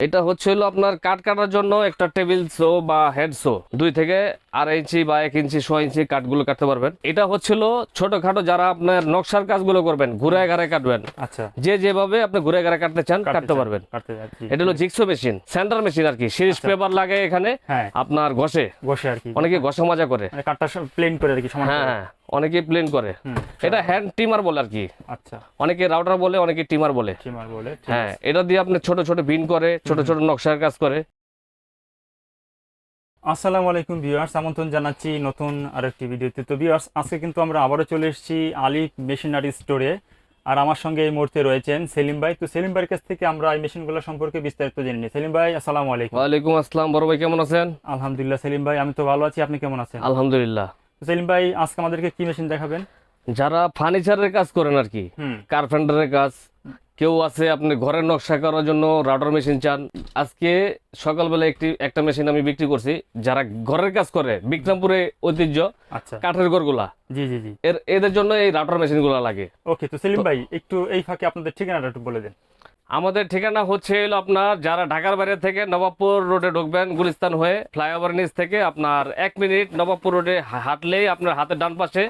এটা হচ্ছে হলো আপনার কাট কাটার জন্য একটা টেবিল শো বা হেড শো দুই থেকে আড়াই ইঞ্চি বা এক ইঞ্চি ছয় ইঞ্চি কাঠগুলো কাটতে পারবেন। এটা হচ্ছিল ছোটখাটো যারা আপনার নকশার কাজগুলো করবেন ঘুরে ঘাড়ে কাটবেন। আচ্ছা। যে যেভাবে আপনি ঘুরে ঘাড়ে কাটতে চান কাটতে পারবেন। এটা হলো জিক্সো মেশিন সেন্টার মেশিন আর কি। সিরিজ পেপার লাগে এখানে হ্যাঁ। আপনার ঘষে। বসে আর কি। অনেকে ঘষা মাজা করে। মানে কাঠটা প্লেন করে আর কি সমান হ্যাঁ হ্যাঁ অনেকে প্লেন করে। এটা হ্যান্ড টিমার বলে আর কি। আচ্ছা। অনেকে রাউটার বলে অনেকে টিমার বলে। চিমার বলে হ্যাঁ এটা দিয়ে আপনি ছোট ছোট বিন করে ছোট ছোট নকশার কাজ করে। আসসালামু আলাইকুম ভিউয়ার্স আমন্ত্রণ জানাচ্ছি নতুন আরেকটি ভিডিওতে। তো ভিউয়ার্স আজকে কিন্তু আমরা আবারও চলে এসেছি আলিফ মেশিনারি স্টোরে। আর আমার সঙ্গে এই মুহূর্তে রয়েছেন সেলিম ভাই। তো সেলিম ভাইয়ের কাছ থেকে আমরা এই মেশিনগুলো সম্পর্কে বিস্তারিত জেনে নিই। সেলিম ভাই আসসালামু আলাইকুম। ওয়ালাইকুম আসসালাম বড় ভাই কেমন আছেন? আলহামদুলিল্লাহ সেলিম ভাই আমি তো ভালো আছি আপনি কেমন আছেন? আলহামদুলিল্লাহ। তো সেলিম ভাই আজকে আমাদেরকে কি মেশিন দেখাবেন? যারা ফার্নিচারের কাজ করেন আর কি কার্পেন্টারের কাজ কেউ আছে আপনি ঘরের নকশা করার জন্য রাউটার মেশিন চান। আজকে সকালবেলা একটি একটা মেশিন আমি বিক্রি করছি যারা ঘরের কাজ করে বিক্রমপুরে ঐতিহ্য আচ্ছা। কাঠের ঘরগুলা। জি জি জি। এর এদের জন্য এই রাউটার মেশিনগুলো লাগে। ওকে তো সেলিম ভাই একটু এই ফাঁকে আপনাদের ঠিকানাটা একটু বলে দেন। আমাদের ঠিকানা হচ্ছে হলো আপনার যারা ঢাকার বাইরে থেকে নবাবপুর রোডে ঢুকবেন, গুলিস্তান হয়ে ফ্লাইওভার নিচ থেকে আপনার এক মিনিট নবাবপুর রোডে হাঁটলেই আপনার হাতের ডান পাশে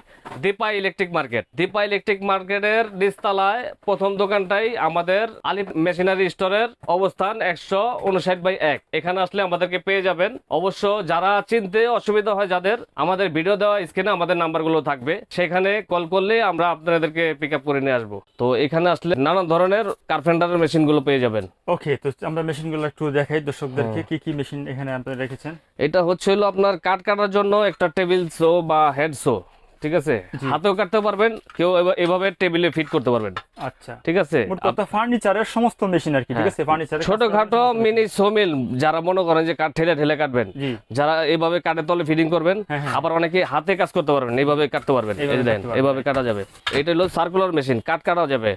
Dipa electric market. Dipa electric মার্কেটের নিচতলায় প্রথম দোকানটাই আমাদের আলিফ মেশিনারি স্টোরের অবস্থান একশো উনষাট বাই এক। এখানে আসলে আমাদেরকে পেয়ে যাবেন। অবশ্য যারা চিনতে অসুবিধা হয় যাদের, আমাদের ভিডিও দেওয়া স্ক্রিনে আমাদের নাম্বারগুলো থাকবে। সেখানে কল করলে আমরা আপনাদেরকে পিক আপ করে নিয়ে আসব। তো এখানে আসলে নানা ধরনের কার্পেন্টারের মেশিনগুলো পেয়ে যাবেন। ওকে তো আমরা মেশিনগুলো একটু দেখাই দর্শকদেরকে কি কি মেশিন এখানে আপনারা রেখেছেন? এটা হচ্ছে হলো আপনার কাট কাটার জন্য একটা টেবিল শো বা হেড শো ঠিক আছে? হাতেও কাটতে পারবেন কেউ এভাবে টেবিলে ফিট করতে পারবেন। আচ্ছা। ঠিক আছে? কথা ফার্নিচারের সমস্ত মেশিন আর কি ঠিক আছে? ফার্নিচারের হ্যাঁ। ছোটখাটো মিনি সোমিল যারা মনে করেন যে কাঠ ঠেলে ঠেলে কাটবেন যারা এভাবে কাঠের তলে ফিটিং করবেন হ্যাঁ, হ্যাঁ। আবার অনেকে হাতে কাজ করতে পারবেন এইভাবে কাটতে পারবেন। এই দেখেন। এইভাবে কাটা যাবে। এটা হলো সার্কুলার মেশিন কাঠ কাটা যাবে।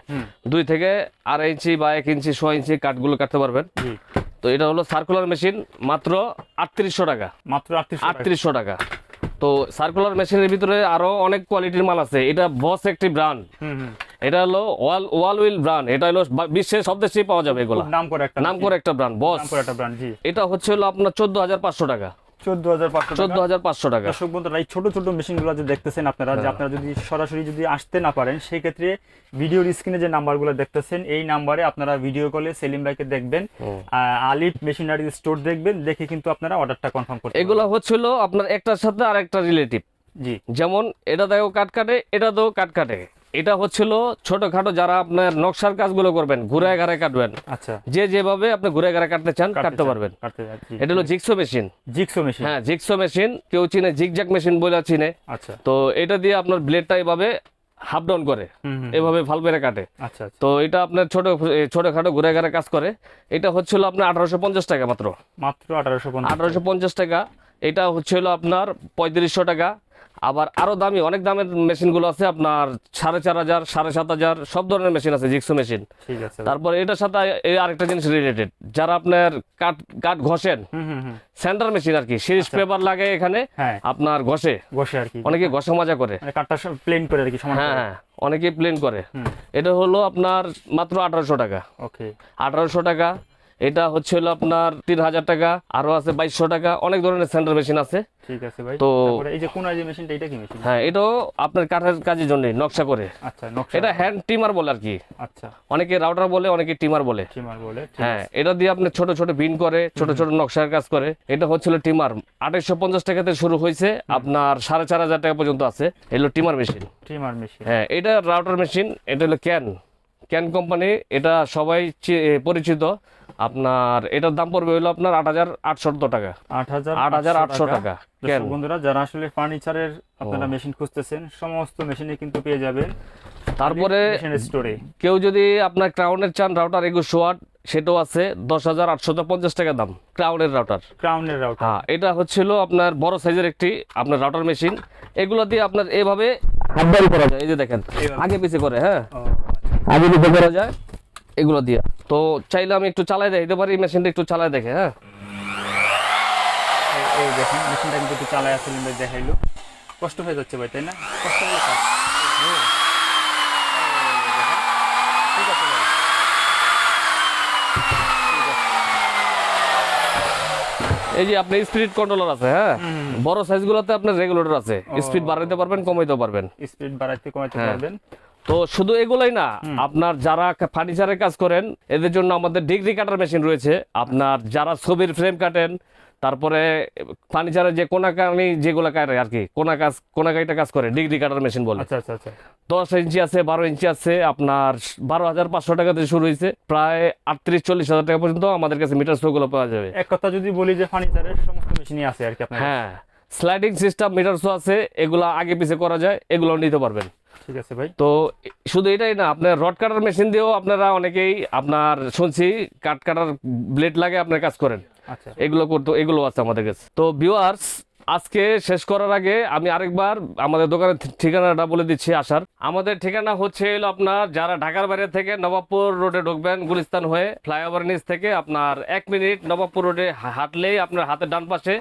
দুই থেকে আড়াই ইঞ্চি বা এক ইঞ্চি ছ ইঞ্চি কাঠগুলো কাটতে পারবেন। তো এটা হলো সার্কুলার মেশিন মাত্র আটত্রিশশো টাকা। মাত্র আটত্রিশ আটত্রিশশো টাকা। তো সার্কুলার মেশিনের ভিতরে আরও অনেক কোয়ালিটির মাল আছে। এটা বস একটি ব্র্যান্ড হুম হুম। এটা হলো ওয়াল ওয়াল উইল ব্র্যান্ড এটা হলো বিশ্বের সব দেশেই পাওয়া যাবে এগুলো। নাম করে একটা নাম করে একটা ব্র্যান্ড বস নাম করে একটা ব্র্যান্ড জি। এটা হচ্ছে হলো আপনার চোদ্দ হাজার পাঁচশো টাকা। চোদ্দ হাজার পাঁচশো চোদ্দ হাজার পাঁচশো টাকা। দর্শক বন্ধুরা এই ছোট ছোট মেশিনগুলো যে দেখতেছেন আপনারা হ্যাঁ। যে আপনারা যদি সরাসরি যদি আসতে না পারেন সেই ক্ষেত্রে ভিডিওর স্ক্রিনে যে নাম্বারগুলো দেখতেছেন এই নাম্বারে আপনারা ভিডিও কলে সেলিম ভাইকে দেখবেন আহ, আলিফ মেশিনারি স্টোর দেখবেন দেখে কিন্তু আপনারা অর্ডারটা কনফার্ম করতে এগুলো হচ্ছিল আপনার একটার সাথে আর একটা রিলেটিভ জি। যেমন এটা দেখো কাট কাটে এটা তো কাট কাটে। এটা হচ্ছিল ছোটখাটো যারা আপনার নকশার কাজগুলো করবেন ঘুরে ঘাড়ে কাটবেন। আচ্ছা। যে যেভাবে আপনি ঘুরে ঘাড়ে কাটতে চান কাটতে পারবেন। এটা হলো জিক্সো মেশিন। জিক্সো মেশিন। হ্যাঁ জিক্সো মেশিন কেউ চিনে জিগজ্যাক মেশিন বলে চিনে। আচ্ছা। তো এটা দিয়ে আপনার ব্লেডটা এভাবে হাফ ডাউন করে এভাবে ভালো বেড়ে কাটে। আচ্ছা আচ্ছা। তো এটা আপনার ছোট ছোটখাটো ঘুরে ঘাড়ে কাজ করে। এটা হচ্ছিল আপনার আঠারোশো পঞ্চাশ টাকা মাত্র। মাত্র আঠারোশো আঠারোশো পঞ্চাশ টাকা। এটা হচ্ছিল আপনার পঁয়ত্রিশশো টাকা। আবার আরও দামি অনেক দামের মেশিনগুলো আছে আপনার সাড়ে চার হাজার সাড়ে সাত হাজার সব ধরনের মেশিন আছে জিক্সো মেশিন তারপর এটার সাথে এই আরেকটা জিনিস রিলেটেড যারা আপনার কাঠ কাঠ ঘষেন সেন্টার মেশিন আর কি সিরিজ পেপার লাগে এখানে হ্যাঁ। আপনার ঘষে। ঘষে আর কি। অনেকে ঘষা মাজা করে। মানে কাঠটা প্লেন করে আর কি হ্যাঁ হ্যাঁ অনেকে প্লেন করে। এটা হলো আপনার মাত্র আঠারোশো টাকা। ওকে আঠারোশো টাকা এটা হচ্ছে হলো আপনার তিন হাজার টাকা আরও আছে বাইশশো টাকা অনেক ধরনের সেন্টার মেশিন আছে। ঠিক আছে ভাই। তো- এই যে কোন যে মেশিনটা এটা কি মেশিন হ্যাঁ এটাও আপনার কাঠের কাজের জন্য নকশা করে। আচ্ছা নকশা এটা হ্যান্ড টিমার বলে আর কি। আচ্ছা। অনেকে রাউটার বলে অনেকে টিমার বলে। হ্যাঁ এটা দিয়ে আপনি ছোট ছোট বিন করে ছোট ছোট নকশার কাজ করে। এটা হচ্ছিল টিমার পঞ্চাশ টাকাতে শুরু হয়েছে আপনার সাড়ে চার হাজার টাকা পর্যন্ত আছে। এগুলো টিমার মেশিন হ্যাঁ এটা রাউটার মেশিন এটা হলো ক্যান ক্যান কোম্পানি এটা সবাই পরিচিত। আপনার এটার দাম পড়বে হলো আপনার আট হাজার আটশো টাকা। আট হাজার আট হাজার আটশো টাকা বন্ধুরা যারা আসলে ফার্নিচারের আপনারা মেশিন খুঁজতেছেন সমস্ত মেশিনে কিন্তু পেয়ে যাবেন। তারপরে স্টোরে কেউ যদি আপনার ক্রাউনের চান রাউটার একুশশো ওয়াট সেটাও আছে দশ হাজার আটশো পঞ্চাশ টাকা দাম ক্রাউনের রাউটার ক্রাউনের রাউটার হ্যাঁ এটা হচ্ছিল আপনার বড় সাইজের একটি আপনার রাউটার মেশিন এগুলো দিয়ে আপনার এভাবে হাবডাল করা যায়। এই যে দেখেন আগে পিছে করে হ্যাঁ? আচ্ছা। আগে পিছে করা যায়। এগুলো দিয়ে। তো চাইলে আমি একটু চালাই দিতে পারি মেশিনটা একটু চালাই দেখে হ্যাঁ? এই- দেখেন মেশিনটা একটু দেখাইলো। কষ্ট হয়ে যাচ্ছে ভাই তাই না? কষ্ট যে আপনি স্পিড কন্ট্রোলার আছে হ্যাঁ? বড় সাইজগুলোতে আপনার রেগুলেটর আছে। স্পিড বাড়াইতে পারবেন কমাইতে পারবেন। স্পিড বাড়াইতে কমাইতে হ্যাঁ। পারবেন। তো শুধু এগুলাই না আপনার যারা ফার্নিচারের কাজ করেন এদের জন্য আমাদের ডিগ্রি কাটার মেশিন রয়েছে। আপনার যারা ছবির ফ্রেম কাটেন তারপরে ফার্নিচারের যে কোনাকানি যেগুলো কাটে আর কি কোনা কাজ কোনাকাইটা কাজ করে ডিগ্রি কাটার মেশিন বলে। আচ্ছা আচ্ছা আচ্ছা। দশ ইঞ্চি আছে বারো ইঞ্চি আছে আপনার বারো হাজার পাঁচশো টাকা থেকে শুরু হয়েছে। প্রায় আটত্রিশ চল্লিশ হাজার টাকা পর্যন্ত আমাদের কাছে মিটার শোগুলো পাওয়া যাবে। এক কথা যদি বলি যে ফার্নিচারের সমস্ত মেশিনই আছে আর কি আপনার হ্যাঁ স্লাইডিং সিস্টেম মিটার শো আছে এগুলো আগে পিছে করা যায় এগুলো নিতে পারবেন। ঠিক আছে ভাই। তো শুধু এটাই না আপনার রড কাটার মেশিন দিয়েও আপনারা অনেকেই আপনার শুনছি কাট কাটার ব্লেড লাগে আপনার কাজ করেন। আচ্ছা। এগুলো করতো এগুলো আছে আমাদের কাছে। তো ভিউয়ার্স আজকে শেষ করার আগে আমি আরেকবার আমাদের দোকানের ঠিকানাটা বলে দিচ্ছি আসার। আমাদের ঠিকানা হচ্ছে হলো আপনার যারা ঢাকার বাইরে থেকে নবাবপুর রোডে ঢুকবেন, গুলিস্তান হয়ে ফ্লাইওভার নিচ থেকে আপনার এক মিনিট নবাবপুর রোডে হাঁটলেই আপনার হাতের ডান পাশে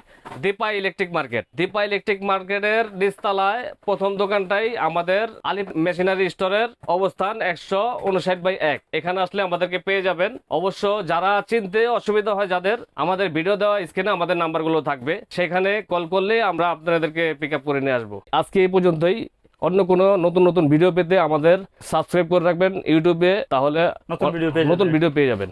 Dipa electric market. Dipa electric মার্কেটের নিচতলায় প্রথম দোকানটাই আমাদের আলিফ মেশিনারি স্টোরের অবস্থান একশো উনষাট বাই এক। এখানে আসলে আমাদেরকে পেয়ে যাবেন। অবশ্য যারা চিনতে অসুবিধা হয় যাদের, আমাদের ভিডিও দেওয়া স্ক্রিনে আমাদের নাম্বারগুলো থাকবে। সেখানে কল করলে আমরা আপনাদেরকে পিক আপ করে নিয়ে আসব। আজকে এই পর্যন্তই। অন্য কোনো নতুন নতুন ভিডিও পেতে আমাদের সাবস্ক্রাইব করে রাখবেন ইউটিউবে তাহলে নতুন ভিডিও পেয়ে ভিডিও পেয়ে যাবেন।